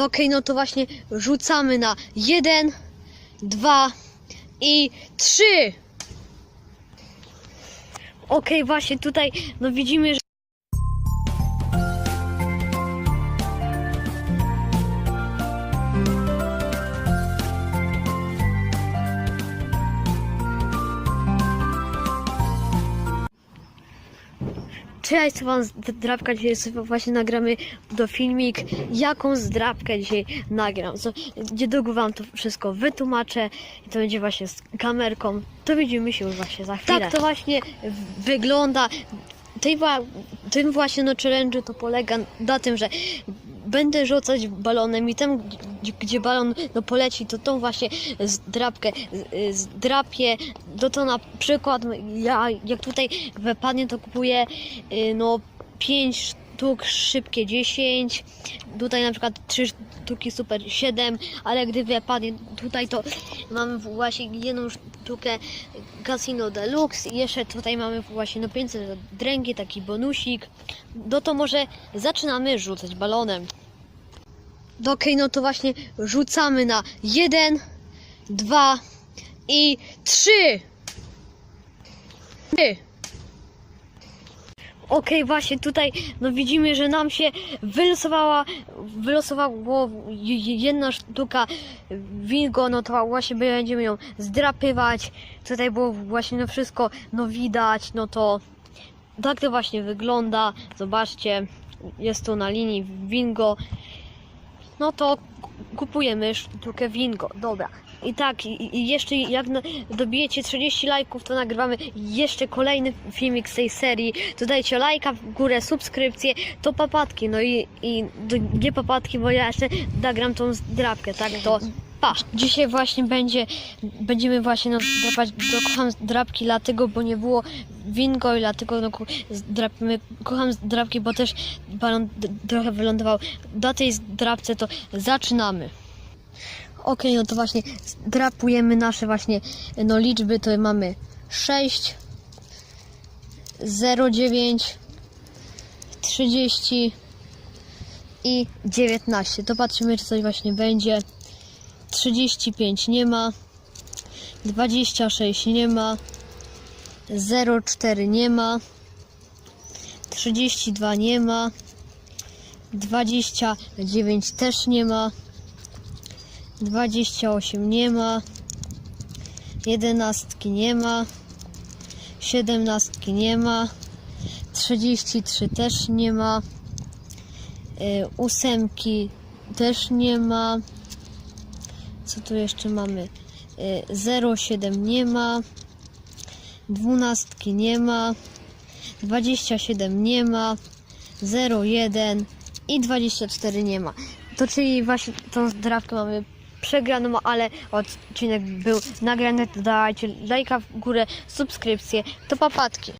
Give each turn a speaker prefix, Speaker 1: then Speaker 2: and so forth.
Speaker 1: Okej, no to właśnie rzucamy na jeden, dwa i trzy. Okej, właśnie tutaj no widzimy, że Cześć, wam zdrabka dzisiaj sobie właśnie nagramy do filmik, jaką zdrabkę dzisiaj nagram. Co, niedługo wam to wszystko wytłumaczę i to będzie właśnie z kamerką. To widzimy się już właśnie za chwilę. Tak to właśnie wygląda. Tej, tym właśnie no challenge to polega na tym, że będę rzucać balonem i tam, gdzie, balon no, poleci, to tą właśnie zdrabkę z- zdrapię. No to na przykład ja jak tutaj wypadnie, to kupuję y, no 5 sztuk, szybkie 10. Tutaj na przykład 3 sztuki super 7, ale gdy wypadnie tutaj to mamy właśnie jedną sztukę Casino Deluxe i jeszcze tutaj mamy właśnie no 500 dręgi, taki bonusik. No to może zaczynamy rzucać balonem. No Okej, no to właśnie rzucamy na jeden, dwa i trzy. Trzy. Okej, właśnie tutaj no widzimy, że nam się wylosowała, wylosowało jedna sztuka wingo, no to właśnie będziemy ją zdrapywać. Tutaj było właśnie no wszystko no widać, no to tak to właśnie wygląda. Zobaczcie, jest tu na linii wingo. No to kupujemy sztukę wingo. Dobra. I tak, i, jeszcze jak dobijecie 30 lajków, to nagrywamy jeszcze kolejny filmik z tej serii. To dajcie lajka w górę, subskrypcję, to papatki. No i, i nie papatki, bo ja jeszcze nagram tą zdrabkę, tak? To pa! Dzisiaj właśnie będzie, będziemy właśnie drapać do kocham zdrabki, dlatego, bo nie było wingo i dlatego no, zdrapmy, kocham zdrabki, bo też balon trochę wylądował. Do tej zdrabce to zaczynamy. Okej, no to właśnie drapujemy nasze właśnie no liczby, to mamy 6 09 30 i 19. To patrzymy, czy coś właśnie będzie. 35 nie ma. 26 nie ma. 04 nie ma. 32 nie ma. 29 też nie ma. 28 nie ma. 11 nie ma. 17 nie ma. 33 też nie ma. Y, Ósemki też nie ma. Co tu jeszcze mamy? Y, 07 nie ma. Dwunastki nie ma. 27 nie ma. 01 i 24 nie ma. To czyli właśnie tą zdrawkę mamy przegraną, ale odcinek był nagrany, dajcie lajka w górę, subskrypcję, to papatki.